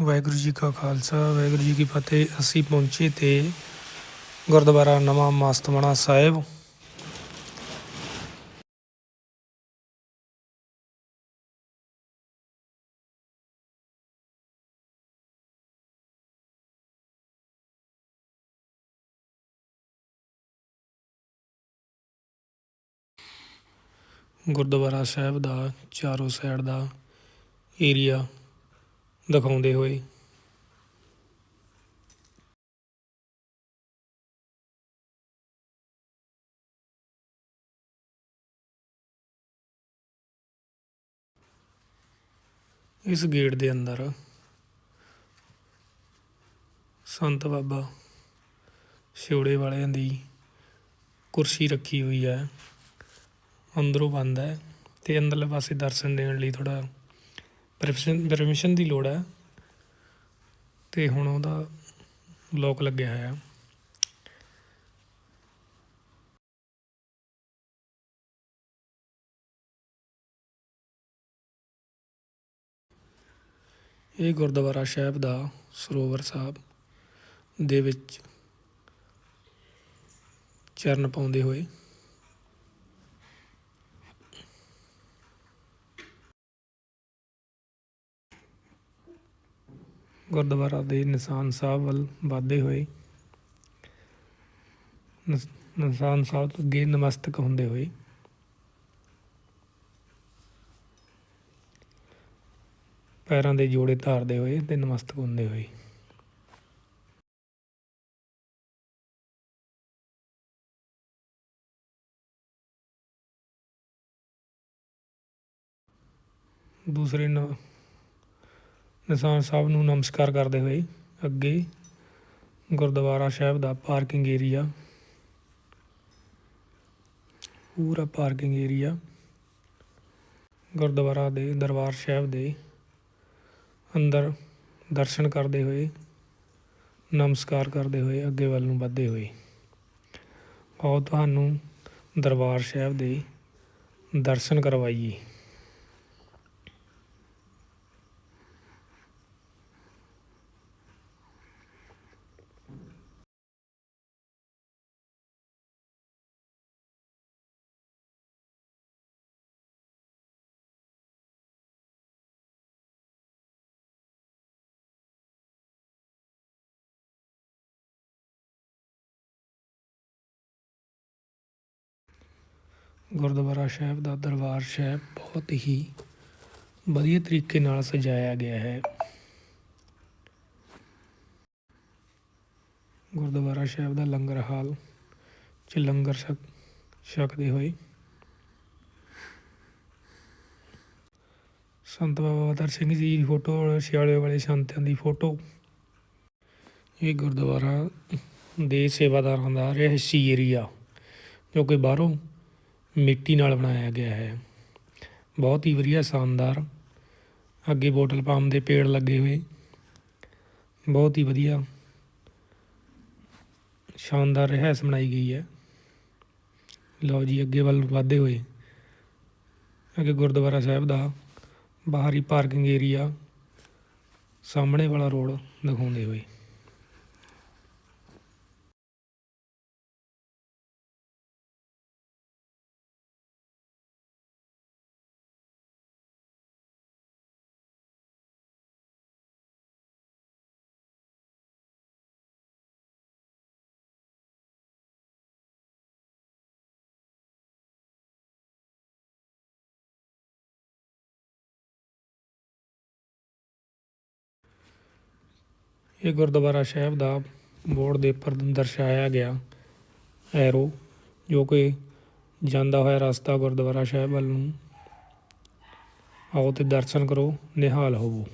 ਵਾਹਿਗੁਰੂ ਜੀ ਕਾ ਖਾਲਸਾ, ਵਾਹਿਗੁਰੂ ਜੀ ਕੀ ਫਤਿਹ। ਅਸੀਂ ਪਹੁੰਚੇ ਤੇ ਗੁਰਦੁਆਰਾ ਨਵਾਂ ਮਸਤਵਾਣਾ ਸਾਹਿਬ। ਗੁਰਦੁਆਰਾ ਸਾਹਿਬ ਦਾ ਚਾਰੋਂ ਸਾਈਡ ਦਾ ਏਰੀਆ ਦਿਖਾਉਂਦੇ ਹੋਏ। ਇਸ ਗੇਟ ਦੇ ਅੰਦਰ ਸੰਤ ਬਾਬਾ ਸਿਉੜੇ ਵਾਲਿਆਂ ਦੀ ਕੁਰਸੀ ਰੱਖੀ ਹੋਈ ਹੈ। ਅੰਦਰੋਂ ਬੰਦ ਹੈ ਤੇ ਅੰਦਰਲੇ ਪਾਸੇ ਦਰਸ਼ਨ ਦੇਣ ਲਈ ਥੋੜਾ ਪਰਮਿਸ਼ਨ ਪਰਮਿਸ਼ਨ ਦੀ ਲੋੜ ਹੈ ਤੇ ਹੁਣ ਉਹਦਾ ਲੋਕ ਲੱਗਿਆ ਹੋਇਆ। ਇਹ ਗੁਰਦੁਆਰਾ ਸਾਹਿਬ ਦਾ ਸਰੋਵਰ ਸਾਹਿਬ ਦੇ ਵਿੱਚ ਚਰਨ ਪਾਉਂਦੇ ਹੋਏ ਗੁਰਦੁਆਰਾ ਦੇ ਨਿਸ਼ਾਨ ਸਾਹਿਬ ਵੱਲ ਵਧਦੇ ਹੋਏ। ਨਿਸ਼ਾਨ ਸਾਹਿਬ ਤੋਂ ਅੱਗੇ ਨਮਸਤਕ ਹੁੰਦੇ ਹੋਏ। ਪੈਰਾਂ ਦੇ ਜੋੜੇ ਧਾਰਦੇ ਹੋਏ ਤੇ ਨਮਸਤਕ ਹੁੰਦੇ ਹੋਏ। ਦੂਸਰੇ ਨ ਨਿਸ਼ਾਨ ਸਾਹਿਬ ਨੂੰ ਨਮਸਕਾਰ ਕਰਦੇ ਹੋਏ ਅੱਗੇ ਗੁਰਦੁਆਰਾ ਸਾਹਿਬ ਦਾ ਪਾਰਕਿੰਗ ਏਰੀਆ। ਪੂਰਾ ਪਾਰਕਿੰਗ ਏਰੀਆ ਗੁਰਦੁਆਰਾ ਦੇ ਦਰਬਾਰ ਸਾਹਿਬ ਦੇ ਅੰਦਰ ਦਰਸ਼ਨ ਕਰਦੇ ਹੋਏ, ਨਮਸਕਾਰ ਕਰਦੇ ਹੋਏ, ਅੱਗੇ ਵੱਲ ਨੂੰ ਵੱਧਦੇ ਹੋਏ। ਆਓ ਤੁਹਾਨੂੰ ਦਰਬਾਰ ਸਾਹਿਬ ਦੇ ਦਰਸ਼ਨ ਕਰਵਾਈਏ। ਗੁਰਦੁਆਰਾ ਸਾਹਿਬ ਦਾ ਦਰਬਾਰ ਸਾਹਿਬ ਬਹੁਤ ਹੀ ਵਧੀਆ ਤਰੀਕੇ ਨਾਲ ਸਜਾਇਆ ਗਿਆ ਹੈ। ਗੁਰਦੁਆਰਾ ਸਾਹਿਬ ਦਾ ਲੰਗਰ ਹਾਲ ਚ ਲੰਗਰ ਛਕ, ਛਕਦੇ ਹੋਏ ਸੰਤ ਬਾਬਾ ਬਹਾਦਰ ਸਿੰਘ ਜੀ ਦੀ ਫੋਟੋ, ਸਿਆਲੇ ਵਾਲੇ ਸੰਤਾਂ ਦੀ ਫੋਟੋ। ਇਹ ਗੁਰਦੁਆਰਾ ਦੇ ਸੇਵਾਦਾਰਾਂ ਦਾ ਰਿਹਾਇਸ਼ੀ ਏਰੀਆ ਜੋ ਕਿ ਬਾਹਰੋਂ ਮਿੱਟੀ ਨਾਲ ਬਣਾਇਆ ਗਿਆ ਹੈ। ਬਹੁਤ ਹੀ ਵਧੀਆ, ਸ਼ਾਨਦਾਰ। ਅੱਗੇ ਬੋਟਲ ਪਾਮ ਦੇ ਪੇੜ ਲੱਗੇ ਹੋਏ। ਬਹੁਤ ਹੀ ਵਧੀਆ, ਸ਼ਾਨਦਾਰ ਰਹਿਸ ਬਣਾਈ ਗਈ ਹੈ। ਲਓ ਜੀ, ਅੱਗੇ ਵੱਲ ਨੂੰ ਵਧਦੇ ਹੋਏ। ਅੱਗੇ ਗੁਰਦੁਆਰਾ ਸਾਹਿਬ ਦਾ ਬਾਹਰੀ ਪਾਰਕਿੰਗ ਏਰੀਆ, ਸਾਹਮਣੇ ਵਾਲਾ ਰੋਡ ਦਿਖਾਉਂਦੇ ਹੋਏ। ਇਹ ਗੁਰਦੁਆਰਾ ਸਾਹਿਬ ਦਾ ਬੋਰਡ ਦੇ ਉੱਪਰ ਦਰਸਾਇਆ ਗਿਆ ਐਰੋ ਜੋ ਕਿ ਜਾਂਦਾ ਹੋਇਆ ਰਸਤਾ ਗੁਰਦੁਆਰਾ ਸਾਹਿਬ ਵੱਲ ਨੂੰ ਆਓ ਤੇ ਦਰਸ਼ਨ ਕਰੋ, ਨਿਹਾਲ ਹੋਵੋ।